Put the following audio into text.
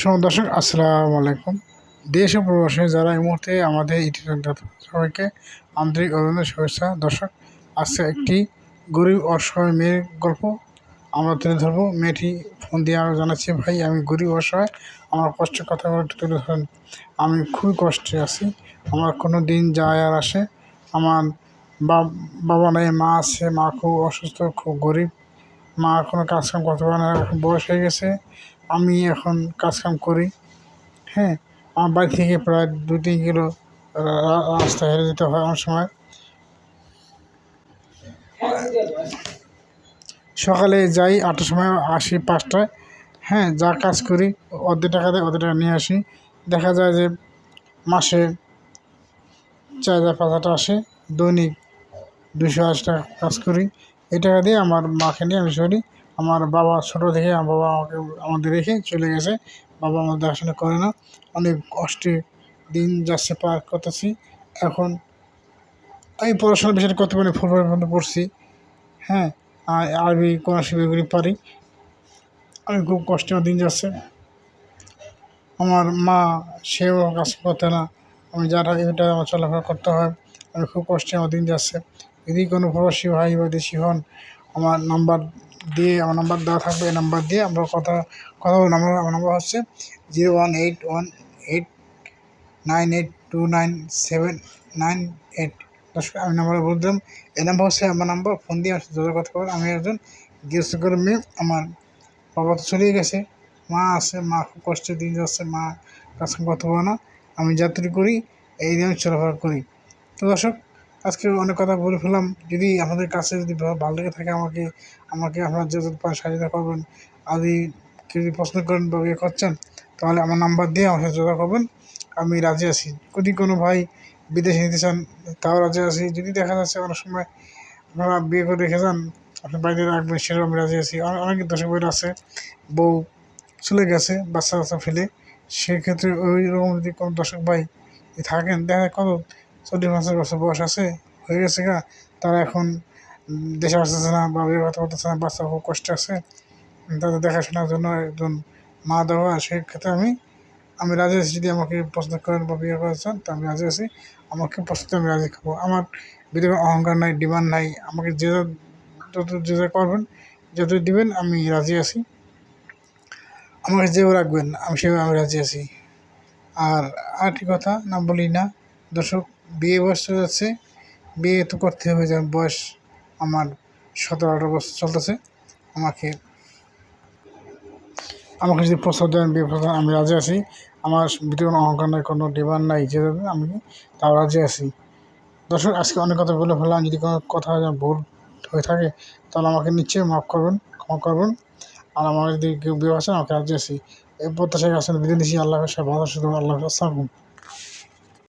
সব দর্শক, আসসালামু আলাইকুম। দেশ ও প্রবাসে যারা এই মুহূর্তে আমাদের সবাইকে আন্তরিক অভিনন্দন, শুভেচ্ছা। দর্শক, আজকে একটি গরিব অসহায় মেয়ের গল্প আমরা তুলে ধরবো। মেয়েটি ফোন দিয়ে আমি জানাচ্ছি, ভাই, আমি গরিব অসহায়। আমার কষ্টের কথাগুলো একটু তুলে ধরেন। আমি খুবই কষ্টে আছি। আমার কোনো দিন যায় আর আসে। আমার বাবা নেই, মা আছে। মা খুব অসুস্থ, খুব গরিব। মা কোনো কাজকাম করতে পারে না। বয়স হয়ে গেছে। আমি এখন কাজকাম করি হ্যাঁ। আমার বাড়ি থেকে প্রায় দু তিন কিলো রাস্তা হেরে যেতে হয় অনেক সময়। সকালে যাই, আটটার সময় আসি পাঁচটায় হ্যাঁ যা কাজ করি, অর্ধেক টাকা দেয় অর্ধেক টাকা নিয়ে আসি। দেখা যায় যে মাসে চার হাজার, পাঁচ হাজার আসে, দৈনিক দুশো আশি টাকা কাজ করি। এই টাকা দিয়ে আমার মাকে নিয়ে আমি চলি আমার বাবা ছোটো থেকে আমার বাবা আমাকে, আমাদের রেখে চলে গেছে। বাবা আমার দেখাশোনা করে না। অনেক কষ্টে দিন যাচ্ছে পার করতেছি। এখন আমি পড়াশোনা বিষয়টা করতে পারি ফুল পর্যন্ত পড়ছি। হ্যাঁ আর আরবি, কোরআন শিবিরগুলি পারি। আমি খুব কষ্টে দিন যাচ্ছে। আমার মা সেও কাজ করতে না। আমি যারা এটা আমার চলাফেরা করতে হয়। আমি খুব কষ্টে আমার দিন যাচ্ছে। যদি কোনো প্রবাসী ভাই বা দেশি হন, আমার নাম্বার দিয়ে আমার নাম্বার দেওয়া থাকবে, এই নাম্বার দিয়ে আমরা কথা কথা বলব। নাম্বার আমার নাম্বার হচ্ছে zero one eight one eight nine eight two nine seven nine eight দর্শক, আমি নাম্বার বলতাম এই নাম্বার হচ্ছে আমার নাম্বার ফোন দিয়ে আমার যোগাযোগ করতে পারেন। আমি একজন গৃহস্থ মেয়ে আমার বাবা তো চলেই গেছে। মা আছে, মা খুব কষ্টের দিন যাচ্ছে। মা কাজ কথা পারে না। আমি যাত্রী করি, এই দিয়ে আমি চলাফেরা করি। তো দর্শক আজকে অনেক কথা বলে ফেলাম যদি আমাদের কাছে যদি ভালো লেগে থাকে আমাকে আমাকে আপনার যে পারেন সহায়তা করবেন। কেউ যদি প্রশ্ন করেন বা ইয়ে করছেন, তাহলে আমার নাম্বার দিয়ে আমার সাথে যোগাযোগ করবেন। আমি রাজি আছি। যদি কোনো ভাই বিদেশে নিতে চান, তাও রাজি আছি। যদি দেখা যাচ্ছে অনেক সময় আপনারা বিয়ে করে রেখে যান আপনি বাড়িতে রাখবেন সেটাও আমি রাজি আছি। অনেক দর্শক বইটা আছে, বউ চলে গেছে বাচ্চা বাচ্চা ফেলে। সেক্ষেত্রে ওই রকম যদি কোনো দর্শক ভাই থাকেন, দেখা কত চল্লিশ পঞ্চাশ বছর বয়স আছে, হয়ে গেছে গা। তারা এখন দেশে আসতেছে না বা বিয়ে কথা বলতেছে না বাচ্চা খুব কষ্ট আছে। তাদের দেখাশোনার জন্য একজন মা দেওয়া সেক্ষেত্রে আমি আমি রাজি আছি। যদি আমাকে পছন্দ করেন বা বিয়ে করেন চান, তা আমি রাজি আছি। আমাকে পছন্দ আমি রাজি খাব আমার বিধবা অহংকার নাই, ডিমান্ড নাই। আমাকে যে যত, যে যা করবেন যত দিবেন, আমি রাজি আছি। আমাকে যেও রাখবেন, আমি সেভাবে আমি রাজি আছি। আর আরেকটি কথা, না বলি না, দর্শক বিয়ে বয়স চলে যাচ্ছে বিয়ে তো করতে হবে, যেমন বয়স আমার সতেরো আঠারো বছর চলতেছে, আমাকে আমাকে যদি প্রস্তাব দেন, বিয়ে প্রস্তাব আমি রাজি আছি। আমার ভিতরে কোনো অহংকার নাই, কোনো ডিমান্ড নাই, যে আমি তাও রাজি আছি। দর্শক, আজকে অনেক কথা বলে ফেললাম, যদি কোনো কথা যেন ভুল হয়ে থাকে, তাহলে আমাকে নিশ্চয়ই মাফ করবেন, ক্ষমা করবেন। আর আমার যদি কেউ বিয়ে আছে আমাকে রাজি আছি। এই প্রত্যাশায় আসেন বিধি নিশি আল্লাহ ভালো শুধু আল্লাহ আসসালাম